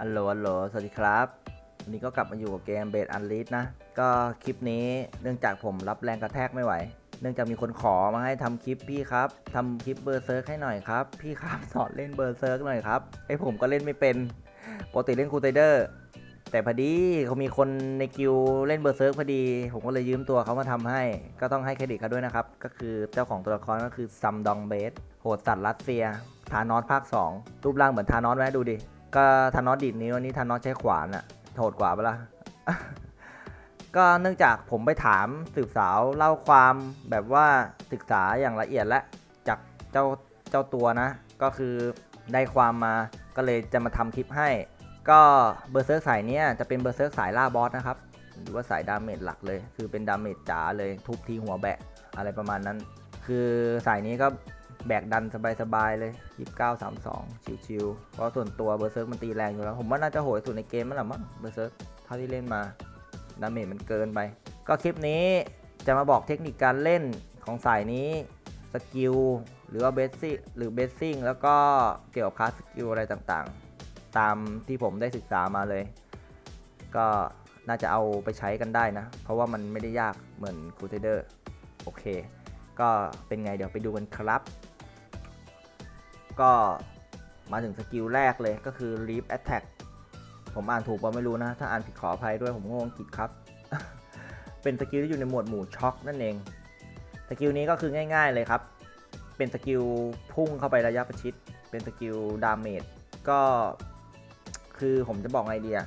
อัลโหลอัลโหลสวัสดีครับวันนี้ก็กลับมาอยู่กับเกมเบดอันลิสนะ ก็คลิปนี้เนื่องจากผมรับแรงกระแทกไม่ไหว เนื่องจากมีคนขอมาให้ทำคลิปพี่ครับทำคลิปเบอร์เซิร์กให้หน่อยครับ พี่ครับสอนเล่นเบอร์เซิร์กหน่อยครับไอผมก็เล่นไม่เป็นปกติเล่นคูไตเดอร์แต่พอดีเขามีคนในกิลเล่นเบอร์เซิร์กพอดี ผมก็เลยยืมตัวเขามาทำให้ ก็ต้องให้เครดิตเขาด้วยนะครับ ก็คือเจ้าของตัวละครก็คือซัมดองเบสโหดสัตว์รัสเซีย ทานอสภาค 2 รูปร่างเหมือนทานอสไหมดูดิ ก็ทานอสดีดนิ้วอันนี้ทานอสใช้ขวานอะโหดกว่าปะล่ะ ก็เนื่องจากผมไปถามสืบสาวเล่าความแบบว่าศึกษาอย่างละเอียดและจากเจ้าเจ้าตัวนะ ก็คือได้ความมาก็เลยจะมาทำคลิปให้ ก็เบอร์เซิร์กสายเนี้ยจะเป็นเบอร์เซิร์กสายล่าบอสนะครับหรือว่าสายดาเมจหลักเลย คือเป็นดาเมจจ๋าเลยทุบทีหัวแบะอะไรประมาณนั้น คือสายนี้ก็ แบกดันสบายๆเลย 29 32 ชิวๆเพราะส่วนตัวเบอร์เซิร์กมันตีแรงอยู่แล้ว ผมว่าน่าจะโหดสุดในเกมมันแหละมั้งเบอร์เซิร์กเท่าที่เล่นมาดาเมจมันเกินไป ก็คลิปนี้จะมาบอกเทคนิคการเล่นของสายนี้สกิลหรือว่าเบสซิ่งหรือเบสซิ่งแล้วก็เกี่ยวกับคลาสสกิลอะไรต่างๆ ตามที่ผมได้ศึกษามาเลย ก็น่าจะเอาไปใช้กันได้นะ เพราะว่ามันไม่ได้ยากเหมือนคูเทเดอร์โอเค ก็เป็นไงเดี๋ยวไปดูกันครับ ก็มาถึงสกิลแรกเลยก็คือ Leap Attack ผมอ่านถูกป่ะไม่รู้นะ ถ้าอ่านผิดขออภัยด้วยผมงงอังกฤษครับ เป็นสกิลที่อยู่ในหมวดหมู่ช็อคนั่นเอง สกิลนี้ก็คือง่าย ๆเลยครับ เป็นสกิลพุ่งเข้าไประยะประชิด เป็นสกิลดาเมจ ก็ คือผมจะบอกไงเดีย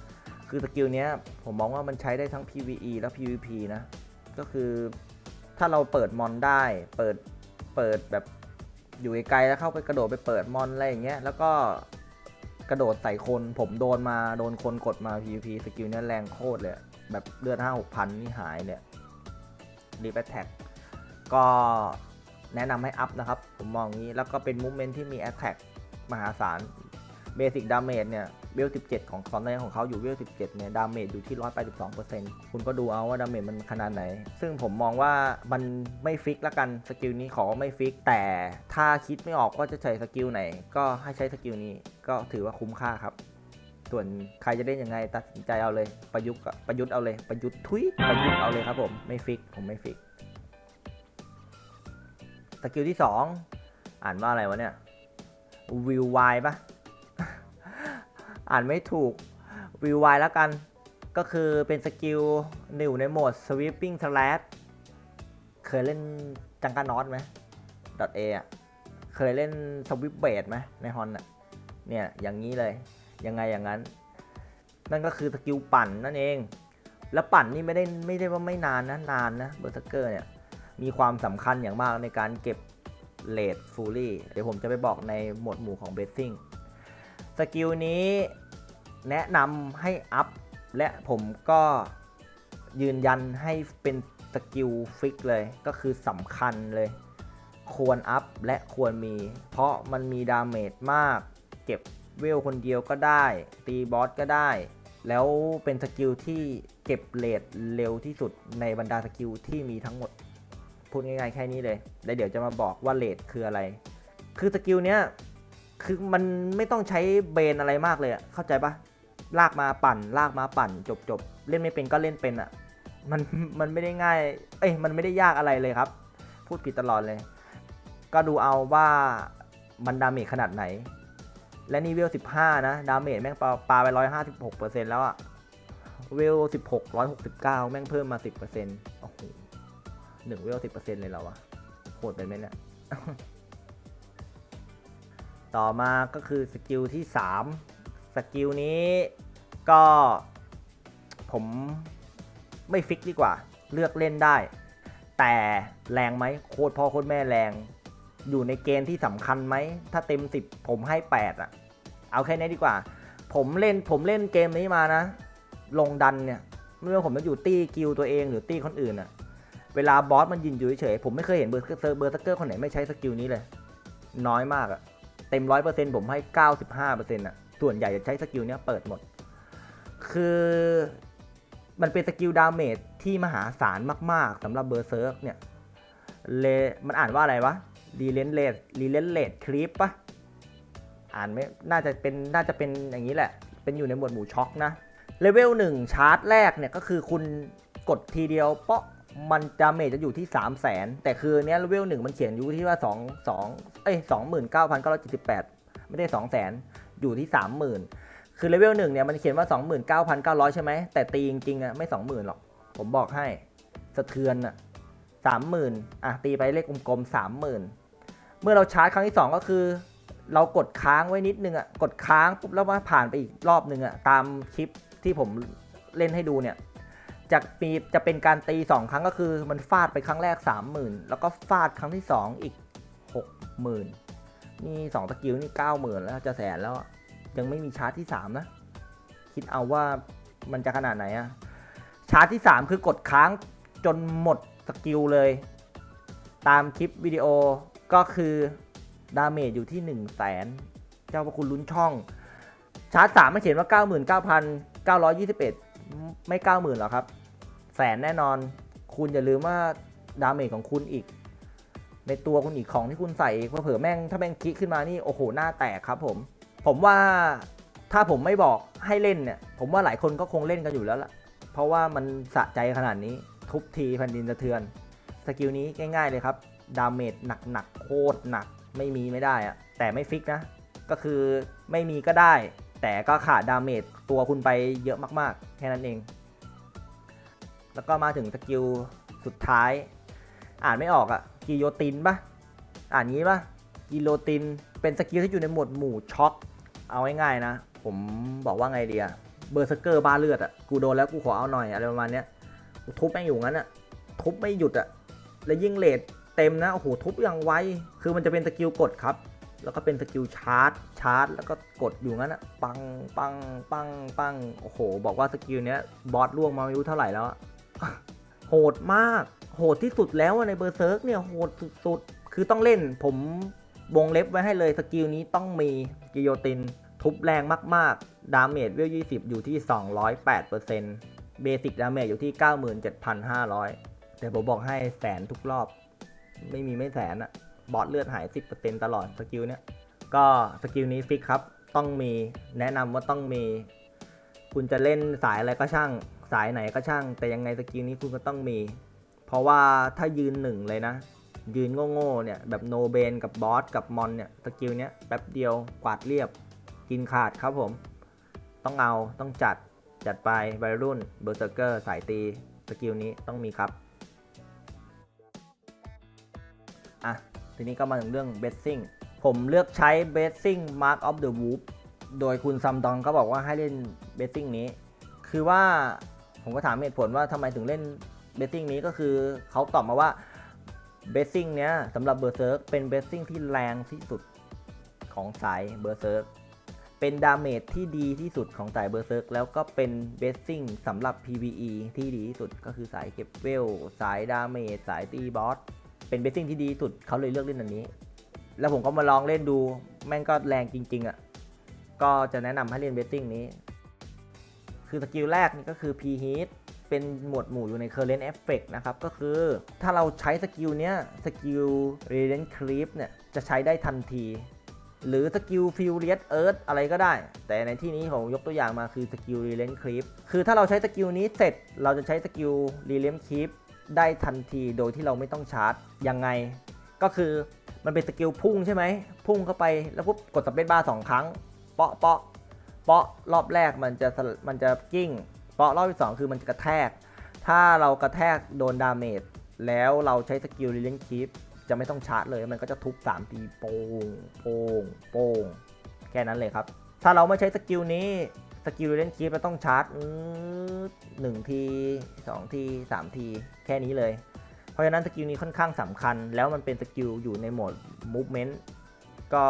คือสกิลนี้ผมมองว่ามันใช้ได้ทั้ง PVE และ PVP นะ ก็คือถ้าเราเปิดมอนได้ เปิด เปิดแบบ อยู่ไกลๆแล้วเข้าไปกระโดดไปเปิดมอนอะไรอย่างเงี้ยแล้วก็กระโดดใส่คนผมโดนมาโดนคนกดมา PVP สกิลเนี้ยแรงโคตรเลยแบบเลือดห้าหกพันนี่หายเนี่ยรีบแอทแท็กก็แนะนำให้อัพนะครับ ผมมองงี้แล้วก็เป็นมูเมนต์ที่มีแอตแท็กมหาศาล เบสิกดาเมจเนี่ยเวล17 ของคอนเนของเขาอยู่เวล17เนี่ยดาเมจอยู่ที่ 182%คุณก็ดูเอาว่าดาเมจมันขนาดไหน ซึ่งผมมองว่ามันไม่ฟิกละกันสกิลนี้ขอไม่ฟิก แต่ถ้าคิดไม่ออกว่าจะใช้สกิลไหน ก็ให้ใช้สกิลนี้ก็ถือว่าคุ้มค่าครับ ส่วนใครจะเล่นยังไงตัดสินใจเอาเลยประยุกต์ประยุทธ์เอาเลยประยุทธ์ทุยประยุทธ์เอาเลยครับผมไม่ฟิกผมไม่ฟิกสกิลที่ 2 อ่านว่าอะไรวะเนี่ยวิวไวปะ อ่านไม่ถูกวิวไวแล้วกัน ก็คือเป็นสกิลหนิวในโหมด sweeping slash เคยเล่นจังกานอตไหม .a อะ เคยเล่นสวิปเบดไหมในฮอนอะ เนี่ยอย่างนี้เลย ยังไงอย่างนั้น นั่นก็คือสกิลปั่นนั่นเอง แล้วปั่นนี่ไม่ได้ไม่ได้ว่าไม่นานนะนานนะเบอร์สเกอร์เนี่ยมีความสำคัญอย่างมากในการเก็บเลดฟูลี่เดี๋ยวผมจะไปบอกในหมวดหมู่ของเบสซิ่งสกิลนี้ แนะนำให้อัพ และผมก็ยืนยันให้เป็นสกิลฟิกเลยก็คือสำคัญเลย ควรอัพและควรมี เพราะมันมีดาเมจมาก เก็บเวลคนเดียวก็ได้ ตีบอสก็ได้ แล้วเป็นสกิลที่เก็บเลดเร็วที่สุดในบรรดาสกิลที่มีทั้งหมด พูดง่ายๆแค่นี้เลยแล้วเดี๋ยวจะมาบอกว่าเลดคืออะไร คือสกิลเนี้ยคือมันไม่ต้องใช้เบนอะไรมากเลยอะเข้าใจปะ ลากมาปั่น ลากมาปั่น จบจบเล่นไม่เป็นก็เล่นเป็นอะมันมันไม่ได้ง่าย เอ้ยมันไม่ได้ยากอะไรเลยครับ พูดผิดตลอดเลย ก็ดูเอาว่ามันดาเมจขนาดไหน และนี่เวล 15 นะ ดาเมจแม่งปาปาไป 156%แล้วอะเวล 16 169 แม่งเพิ่มมา 10%โอ้โหหนึ่งเวล 10%เลยเหรอะโหดไปไหมเนี่ยต่อมาก็คือสกิลที่ 3 สกิลนี้ก็ผมไม่ฟิกดีกว่า เลือกเล่นได้ แต่แรงไหมโคตรพ่อโคตรแม่แรง อยู่ในเกณฑ์ที่สำคัญไหม ถ้าเต็ม 10 ผมให้ 8อะเอาแค่นี้ดีกว่า ผมเล่นผมเล่นเกมนี้มานะ ลงดันเนี่ย ไม่ว่าผมจะอยู่ตี้กิลตัวเองหรือตี้คนอื่นอะเวลาบอสมันยืนอยู่เฉยผมไม่เคยเห็นเบอร์เซอร์เบอร์สเกอร์คนไหนไม่ใช้สกิลนี้เลย น้อยมากอะเต็มร้อยเปอร์เซ็นต์ผมให้เก้าสิบห้าเปอร์เซ็นต์อะ ส่วนใหญ่จะใช้สกิลเนี้ยเปิดหมด คือมันเป็นสกิลดาเมจที่มหาศาลมาก ๆสำหรับเบอร์เซิร์กเนี่ยเลมันอ่านว่าอะไรวะรีเลนเลดรีเลนเลดคลิปปะอ่านไม่น่าจะเป็นน่าจะเป็นอย่างนี้แหละ เป็นอยู่ในหมวดหมู่ช็อกนะเลเวล1ชาร์จแรกเนี่ยก็คือคุณกดทีเดียวเปาะมันดาเมจจะอยู่ที่ 3 0 0แสนแต่คือเนี้ยเลเวล1มันเขียนอยู่ที่ว่า 2 2เอ้ย29,978 ไม่ได้ 2 0 0แสน อยู่ที่ 30,000 คือเลเวล1เนี่ยมันเขียนว่า 29,900 ใช่ไหม แต่ตีจริงๆอะไม่ 20,000 หรอก ผมบอกให้ สะเทือนอะ30,000 อะ ตีไปเลขกลมๆ 30,000 เมื่อเราชาร์จครั้งที่ 2 ก็คือ เรากดค้างไว้นิดนึงอะ กดค้างปุ๊บแล้วว่าผ่านไปอีกรอบนึงอะ ตามคลิปที่ผมเล่นให้ดูเนี่ยจะมีจะเป็นการตี 2 ครั้งก็คือมันฟาดไปครั้งแรก 30,000 แล้วก็ฟาดครั้งที่ 2 อีก 60,000 นี่2ตะกิ้วนี่90,000แล้วจะแสนแล้ว ยังไม่มีชาร์จที่3นะ คิดเอาว่ามันจะขนาดไหนอะชาร์จที่3คือกดค้างจนหมดสกิลเลย ตามคลิปวิดีโอก็คือดาเมจอยู่ที่1 0 0 0 0แสนเจ้าพระคุณลุ้นช่อง ชาร์จ3มันเขียนว่า99,921ไม่90,000หรอกครับ แสนแน่นอน คุณอย่าลืมว่าดาเมจของคุณอีก ในตัวคุณอีกของที่คุณใส่เผื่อแม่งถ้าแม่งคิกขึ้นมานี่โอ้โหหน้าแตกครับ ผม ผมว่าถ้าผมไม่บอกให้เล่นเนี่ยผมว่าหลายคนก็คงเล่นกันอยู่แล้วล่ะ เพราะว่ามันสะใจขนาดนี้ทุบทีแผ่นดินสะเทือน สกิลนี้ง่าย ๆเลยครับ ดาเมจหนักๆโคตรหนักไม่มีไม่ได้อะแต่ไม่ฟิกนะ ก็คือไม่มีก็ได้ แต่ก็ขาดดาเมจตัวคุณไปเยอะมากๆ แค่นั้นเอง แล้วก็มาถึงสกิลสุดท้าย อ่านไม่ออกอะ กิโยตินปะอ่านงี้ปะกิโลติน เป็นสกิลที่อยู่ในหมวดหมู่ช็อคเอาง่ายๆนะ ผมบอกว่าไงเดีอะเบอร์สเกอร์บ้าเลือดอะกูโดนแล้วกูขอเอาหน่อยอะไรประมาณเนี้ยทุบแม่งอยู่งั้นอะทุบไม่หยุดอะแล้วยิ่งเลทเต็มนะโอ้โหทุบอย่างไวคือมันจะเป็นสกิลกดครับ แล้วก็เป็นสกิลชาร์จชาร์จแล้วก็กดอยู่งั้นอะปังปังปังปังโอ้โห บอกว่าสกิลเนี้ยบอสล่วงมาไม่รู้เท่าไหร่แล้วอะโหดมาก โหดที่สุดแล้วในเบอร์เซิร์กเนี่ยโหดสุดๆ คือต้องเล่นผมวงเล็บไว้ให้เลยสกิลนี้ต้องมีกิโยติน ทุบแรงมากๆ ดาเมจเวล 20 อยู่ที่ 208%เบสิกดาเมจอยู่ที่ 97,500 แต่ผมบอกให้แสนทุกรอบ ไม่มีไม่แสนอะบอสเลือดหาย 10%ตลอดสกิลเนี้ยก็สกิลนี้ฟิกครับ ต้องมีแนะนำว่าต้องมี คุณจะเล่นสายอะไรก็ช่าง สายไหนก็ช่าง แต่ยังไงสกิลนี้คุณก็ต้องมี ราะว่าถ้ายืนหนึ่งเลยนะ ยืนโง่ๆเนี่ยแบบโนเบนกับบอสกับมอนเนี่ยสกิลเนี้ยแป๊บเดียวกวาดเรียบกินขาดครับผม ต้องเอาต้องจัดจัดไปวัยรุ่นเบอร์เซอร์เกอร์สายตีสกิลนี้ต้องมีครับอะทีนี้ก็มาถึงเรื่องเบสซิ่งผมเลือกใช้เบสซิ่ง Mark of the Wolf โดยคุณซัมดองก็บอกว่าให้เล่นเบสซิ่งนี้ คือว่าผมก็ถามเหตุผลว่าทำไมถึงเล่น เบสซิ่งนี้ก็คือเขาตอบมาว่าเบสซิ่งเนี้ยสำหรับเบอร์เซิร์กเป็นเบสซิ่งที่แรงที่สุดของสายเบอร์เซิร์กเป็นดาเมจที่ดีที่สุดของสายเบอร์เซิร์กแล้วก็เป็นเบสซิ่งสำหรับ PVE ที่ดีที่สุดก็คือสายเก็บเวล สายดาเมจสายตีบอสเป็นเบสซิ่งที่ดีที่สุดเขาเลยเลือกเล่นอันนี้ แล้วผมก็มาลองเล่นดูแม่งก็แรงจริง ๆอะก็จะแนะนำให้เล่นเบสซิ่งนี้ คือสกิลแรกนี่ก็คือ P Heat เป็นหมวดหมู่อยู่ใน Current Effect นะครับ ก็คือถ้าเราใช้สกิลเนี้ยสกิล Radiant Creep เนี่ย จะใช้ได้ทันที หรือสกิล Furious Earth อะไรก็ได้ แต่ในที่นี้ผมยกตัวอย่างมาคือสกิล Radiant Creep คือถ้าเราใช้สกิลนี้เสร็จเราจะใช้สกิล Radiant Creep ได้ทันทีโดยที่เราไม่ต้องชาร์จยังไง ก็คือมันเป็นสกิลพุ่งใช่ไหมพุ่งเข้าไปแล้วปุ๊บกดสเปซบาร์สองครั้ง เปาะเปาะเปาะรอบแรกมันจะมันจะกิ้ง เปาะรอบที่สองคือมันจะกระแทก ถ้าเรากระแทกโดนดาเมจแล้วเราใช้สกิล r ีเลนคีปจะไม่ต้องชาร์จเลยมันก็จะทุบ3ทีโป้งโป้งโป้งแค่นั้นเลยครับ ถ้าเราไม่ใช้สกิลนี้สกิล r ีเลนคีปเราต้องชาร์จหนึ่งทีสองทีสามทีแค่นี้เลย เพราะฉะนั้นสกิลนี้ค่อนข้างสำคัญ แล้วมันเป็นสกิลอยู่ในโหมด movement ก็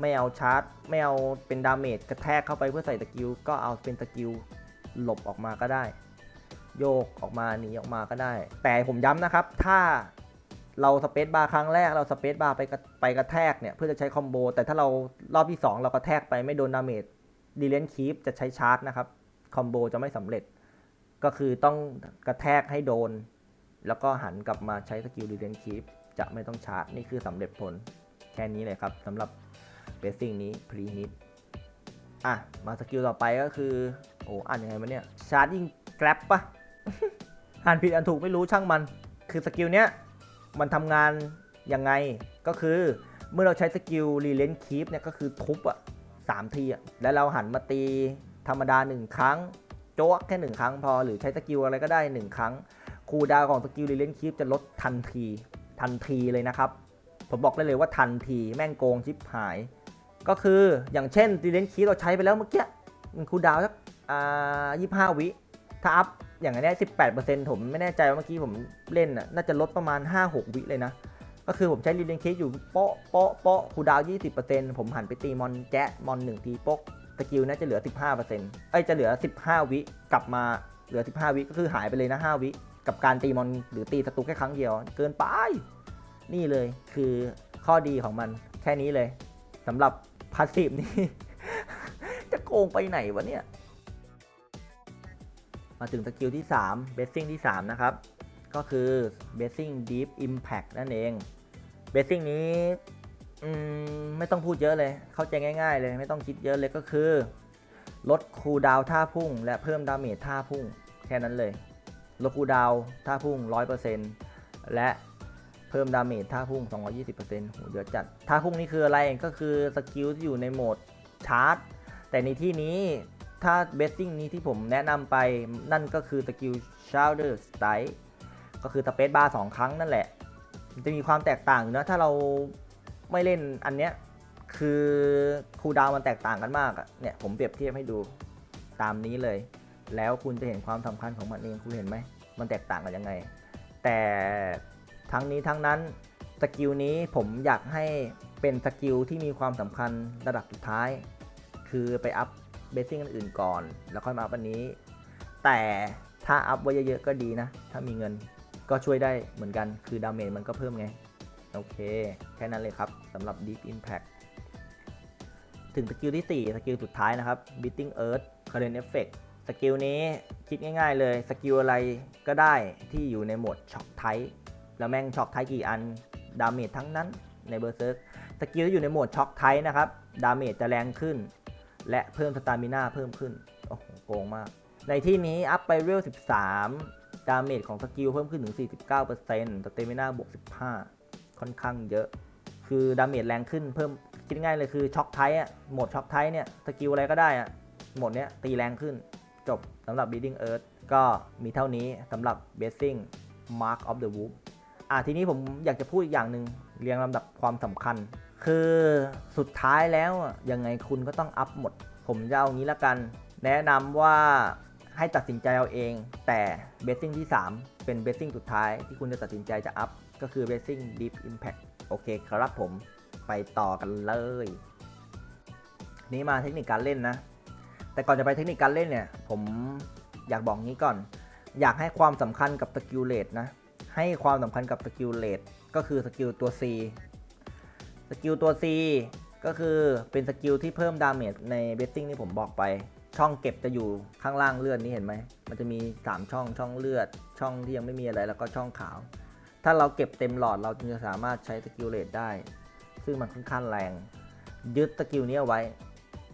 ไม่เอาชาร์จ ไม่เอาเป็นดาเมจกระแทกเข้าไปเพื่อใส่สกิลก็เอาเป็นสกิล หลบออกมาก็ได้ โยกออกมาหนีออกมาก็ได้ แต่ผมย้ำนะครับ ถ้าเราสเปซบาร์ครั้งแรกเราสเปซบาร์ไปกระไปกระแทกเนี่ยเพื่อจะใช้คอมโบ แต่ถ้าเรารอบที่ 2 เรากระแทกไปไม่โดนดาเมจดีเลนคีปจะใช้ชาร์จนะครับคอมโบจะไม่สำเร็จ ก็คือต้องกระแทกให้โดน แล้วก็หันกลับมาใช้สกิลดีเ n นคีปจะไม่ต้องชาร์จ นี่คือสำเร็จผลแค่นี้เลยครับสำหรับเบสซิ่งนี้พรีฮิต อะ มาสกิลต่อไปก็คือ โอ้อ่านยังไงวะเนี่ย ชาร์จยิงแกร็บปะอ่านผิดอ่านถูกไม่รู้ช่างมัน คือสกิลเนี้ย มันทำงานยังไง ก็คือเมื่อเราใช้สกิลรีเลนคีปเนี่ยก็คือทุบอะสามทีอะแล้วเราหันมาตีธรรมดาหนึ่งครั้ง โจ๊กแค่หนึ่งครั้งพอหรือใช้สกิลอะไรก็ได้หนึ่งครั้งคูดาวของสกิลรีเลนคีปจะลดทันที ทันทีเลยนะครับ ผมบอกได้เลยว่าทันทีแม่งโกงชิบหาย ก็คืออย่างเช่นรีเลนคีเราใช้ไปแล้วเมื่อกี้มันคูลดาวน์สักอ่ายี่ห้าวิ ถ้าอัพอย่างนเนี้สิบแปดเปอร์เซ็นต์ผมไม่แน่ใจว่าเมื่อกี้ผมเล่นน่ะน่าจะลดประมาณ5-6วิเลยนะ ก็คือผมใช้รีเลนคีอยู่โป๊ะโป๊ะโป๊ะคูลดาวน์ยี่สิบเปอร์เซ็นต์ผมหันไปตีมอนแจ๊ะมอนหนึ่งทีโป๊กสกิลน่าจะเหลือ15%เอ้ยจะเหลือ15วิกลับมาเหลือ15วิก็คือหายไปเลยนะ5วิกับการตีมอนหรือตีศัตรูแค่ครั้งเดียว เกินไป นี่เลยคือข้อดีของมันแค่นี้เลยสำหรับ พาสซีฟนี่ จะโกงไปไหนวะเนี่ย มาถึงสกิลที่3เบสซิ่งที่ 3 นะครับ ก็คือ b a s i n g Deep Impact นั่นเอง b a s i n g นี้ไม่ต้องพูดเยอะเลย เข้าใจง่ายๆเลยไม่ต้องคิดเยอะเลยก็คือ ลดคูลดาวท่าพุ่ง และเพิ่มดาเมจท่าพุ่ง แค่นั้นเลย ลดคูลดาวท่าพุ่ง 100%และ เพิ่มดาเมจท่าพุ่ง 220%โหเดือดจัดท่าพุ่งนี่คืออะไรก็คือสกิลที่อยู่ในโหมดชาร์จ แต่ในที่นี้ถ้าเบสซิ่งนี้ที่ผมแนะนำไปนั่นก็คือสกิล Shoulder Strike ก็คือสเปซบาร์สองครั้งนั่นแหละ จะมีความแตกต่างอยู่นะถ้าเราไม่เล่นอันเนี้ยคือคูดาวมันแตกต่างกันมากเนี่ยผมเปรียบเทียบให้ดูตามนี้เลย แล้วคุณจะเห็นความสำคัญของมันเองคุณเห็นไหมมันแตกต่างกันยังไง แต่ ทั้งนี้ทั้งนั้นสกิลนี้ผมอยากให้เป็นสกิลที่มีความสำคัญระดับสุดท้าย คือไปอัพเบสซิ่งอื่นก่อน แล้วค่อยมาอัพอันนี้ แต่ถ้าอัพไว้เยอะๆก็ดีนะ ถ้ามีเงินก็ช่วยได้เหมือนกันคือดาเมจมันก็เพิ่มไง โอเค แค่นั้นเลยครับสำหรับ Deep Impact ถึงสกิลที่ 4 สกิลสุดท้ายนะครับ Beating Earth Current Effect สกิลนี้คิดง่ายๆเลย สกิลอะไรก็ได้ที่อยู่ในโหมดช็อคไท แล้วแม่งช็อคไทกี่อัน ดาเมจทั้งนั้นในเบอร์เซิร์กสกิลอยู่ในโหมดช็อคไทนะครับ ดาเมจจะแรงขึ้น และเพิ่มสตามิน่าเพิ่มขึ้น โอ้โหโกงมาก ในที่นี้อัพไปเวล 13 ดาเมจของสกิลเพิ่มขึ้นถึง 49%สเตมิน่าบวก 15 ค่อนข้างเยอะ คือดาเมจแรงขึ้นเพิ่มคิดง่ายเลยคือช็อคไทอะโหมดช็อคไทเนี่ยสกิลอะไรก็ได้อะโหมดเนี้ยตีแรงขึ้นจบสำหรับ Bleeding Earth ก็มีเท่านี้สำหรับ Basing Mark of the Wolf อะทีนี้ผมอยากจะพูดอีกอย่างหนึ่งเรียงลำดับความสำคัญ คือสุดท้ายแล้วยังไงคุณก็ต้องอัพหมด ผมจะเอางี้ละกัน แนะนำว่าให้ตัดสินใจเอาเอง แต่เบสซิ่งที่ 3 เป็นเบสซิ่งสุดท้ายที่คุณจะตัดสินใจจะอัพ ก็คือเบสซิ่ง Deep Impact โอเคครับผมไปต่อกันเลย นี่มาเทคนิคการเล่นนะ แต่ก่อนจะไปเทคนิคการเล่นเนี่ย ผมอยากบอกงี้ก่อน อยากให้ความสำคัญกับสกิลเลดนะ ให้ความสำคัญกับสกิลเลดก็คือสกิลตัว C สกิลตัว C ก็คือเป็นสกิลที่เพิ่มดาเมจในเบสซิ่งที่ผมบอกไป ช่องเก็บจะอยู่ข้างล่างเลือดนี้เห็นไหม มันจะมี 3 ช่องช่องเลือด ช่องที่ยังไม่มีอะไรแล้วก็ช่องขาว ถ้าเราเก็บเต็มหลอดเราจึงจะสามารถใช้สกิลเลดได้ ซึ่งมันค่อนข้างแรง ยึดสกิลนี้เอาไว้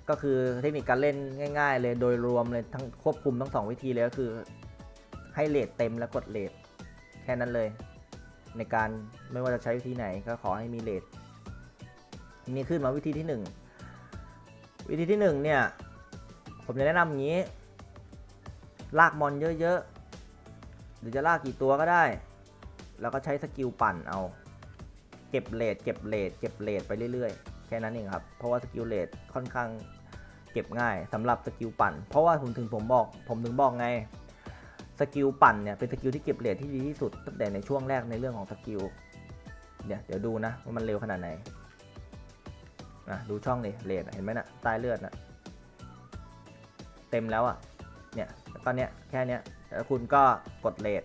ก็คือเทคนิคการเล่นง่าย ๆ เลยโดยรวมเลยทั้งควบคุมทั้งสองวิธีเลยก็คือ ให้เลทเต็มแล้วกดเลท แค่นั้นเลย ในการไม่ว่าจะใช้วิธีไหนก็ขอให้มีเลททีนี้ขึ้นมาวิธีที่ 1 วิธีที่1เนี่ยผมจะแนะนำอย่างนี้ ลากมอนเยอะๆ หรือจะลากกี่ตัวก็ได้ แล้วก็ใช้สกิลปั่นเอา เก็บเลทเก็บเลทเก็บเลทไปเรื่อยๆ แค่นั้นเองครับ เพราะว่าสกิลเลทค่อนข้างเก็บง่ายสำหรับสกิลปั่น เพราะว่าผมถึงผมบอก ผมถึงบอกไง สกิลปั่นเนี่ยเป็นสกิลที่เก็บเลทที่ดีที่สุดตั้งแต่ในช่วงแรกในเรื่องของสกิลเนี่ยเดี๋ยวดูนะว่ามันเร็วขนาดไหนนะดูช่องนี่เลทเห็นไหมนะใต้เลือดนะเต็มแล้วอะ่ะเนี่ยแล้วก็เนี้ยแค่เนี้ยแล้วคุณก็กดเลท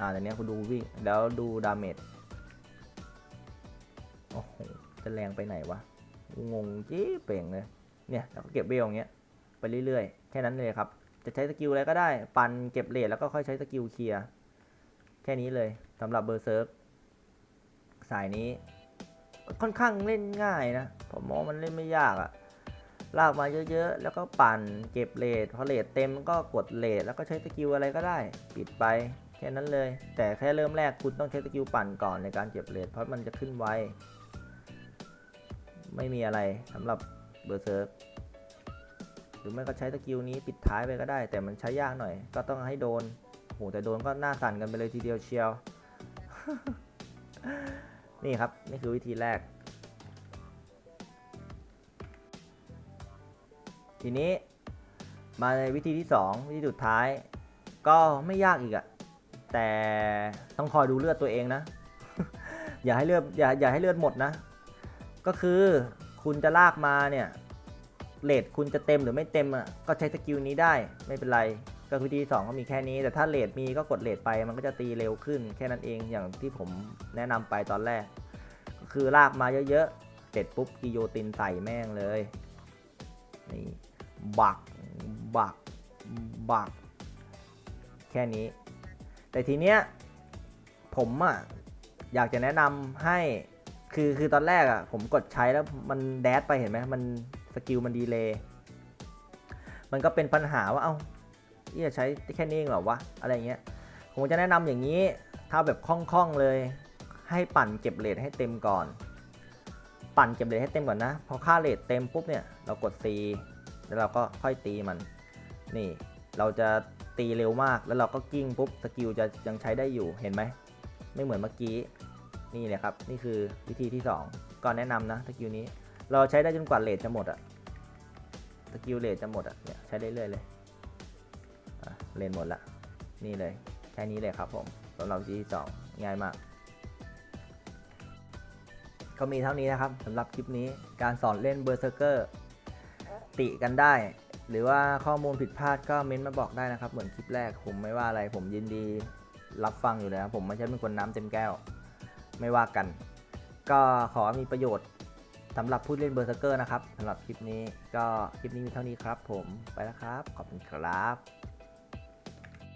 อ่าแต่เนี้ยคุณดูวิ่งแล้วดูดาเมจโอ้โหจะแรงไปไหนวะงงจี้เป่งเลยเนี่ยแล้วก็เก็บเบลอย่างเงี้ยไปเรื่อยๆ แค่นั้นเลยครับ จะใช้สกิลอะไรก็ได้ ปันเก็บเลทแล้วก็ค่อยใช้สกิลเคลียร์ แค่นี้เลยสำหรับเบอร์เซิร์ฟสายนี้ ค่อนข้างเล่นง่ายนะ ผมมองมันเล่นไม่ยากอะ่ะลากมาเยอะๆ แล้วก็ปั่นเก็บเลทพอเลทเต็มก็กดเลทแล้วก็ใช้สกิลอะไรก็ได้ ปิดไปแค่นั้นเลย แต่แค่เริ่มแรกคุณต้องใช้สกิลปั่นก่อนในการเก็บเลทเพราะมันจะขึ้นไวไม่มีอะไรสำหรับเบอร์เซิร์ฟ หรือไม่ก็ใช้สกิลนี้ปิดท้ายไปก็ได้ แต่มันใช้ยากหน่อย ก็ต้องให้โดนโหแต่โดนก็หน้าสั่นกันไปเลยทีเดียวเชียว นี่ครับ นี่คือวิธีแรก ทีนี้มาในวิธีที่ 2 วิธีสุดท้าย ก็ไม่ยากอีกอะแต่ต้องคอยดูเลือดตัวเองนะ อย่าให้เลือดอย่าอย่าให้เลือดหมดนะ ก็คือคุณจะลากมาเนี่ย เลทคุณจะเต็มหรือไม่เต็มอะก็ใช้สกิลนี้ได้ไม่เป็นไรก็วิธีสองก็มีแค่นี้ แต่ถ้าเลทมีก็กดเลทไปมันก็จะตีเร็วขึ้น แค่นั้นเองอย่างที่ผมแนะนำไปตอนแรก ก็คือลากมาเยอะๆเสร็จปุ๊บกิโยตินใส่แม่งเลยนี่บักบักบักแค่นี้ แต่ทีเนี้ยผมอะอยากจะแนะนำให้คือคือตอนแรกอะผมกดใช้แล้วมันแดดไปเห็นไหมมัน สกิลมันดีเลย์มันก็เป็นปัญหาว่าเอ้าที่จะใช้แค่นี้เองเหรอวะอะไรเงี้ยผมจะแนะนำอย่างนี้ถ้าแบบคล่องๆเลย ให้ปั่นเก็บเลทให้เต็มก่อน ปั่นเก็บเลทให้เต็มก่อนนะพอค่าเลทเต็มปุ๊บเนี่ยเรากด C แล้วเราก็ค่อยตีมัน นี่ เราจะตีเร็วมากแล้วเราก็กิ้งปุ๊บสกิลจะยังใช้ได้อยู่เห็นไหมไม่เหมือนเมื่อกี้นี่เลยครับ นี่คือวิธีที่ 2ก็แนะนำนะสกิลนี้ เราใช้ได้จนกว่าเลทจะหมดอะสกิลเลทจะหมดอะเนี่ยใช้ได้เรื่อยเลยเลนหมดละนี่เลยแค่นี้เลยครับผมสำหรับวิธีที่2ง่ายมาก ก็มีเท่านี้นะครับสำหรับคลิปนี้การสอนเล่นเบอร์เซอร์เกอร์ติกันได้ หรือว่าข้อมูลผิดพลาดก็เม้นมาบอกได้นะครับ เหมือนคลิปแรกผมไม่ว่าอะไรผมยินดีรับฟังอยู่แล้วผมไม่ใช่เป็นคนน้ำเต็มแก้ว ไม่ว่ากัน ก็ขอมีประโยชน์ สำหรับผู้เล่นเบอร์เซอร์เกอร์นะครับสำหรับคลิปนี้ก็คลิปนี้มีเท่านี้ครับ ผมไปแล้วครับ ขอบคุณครับ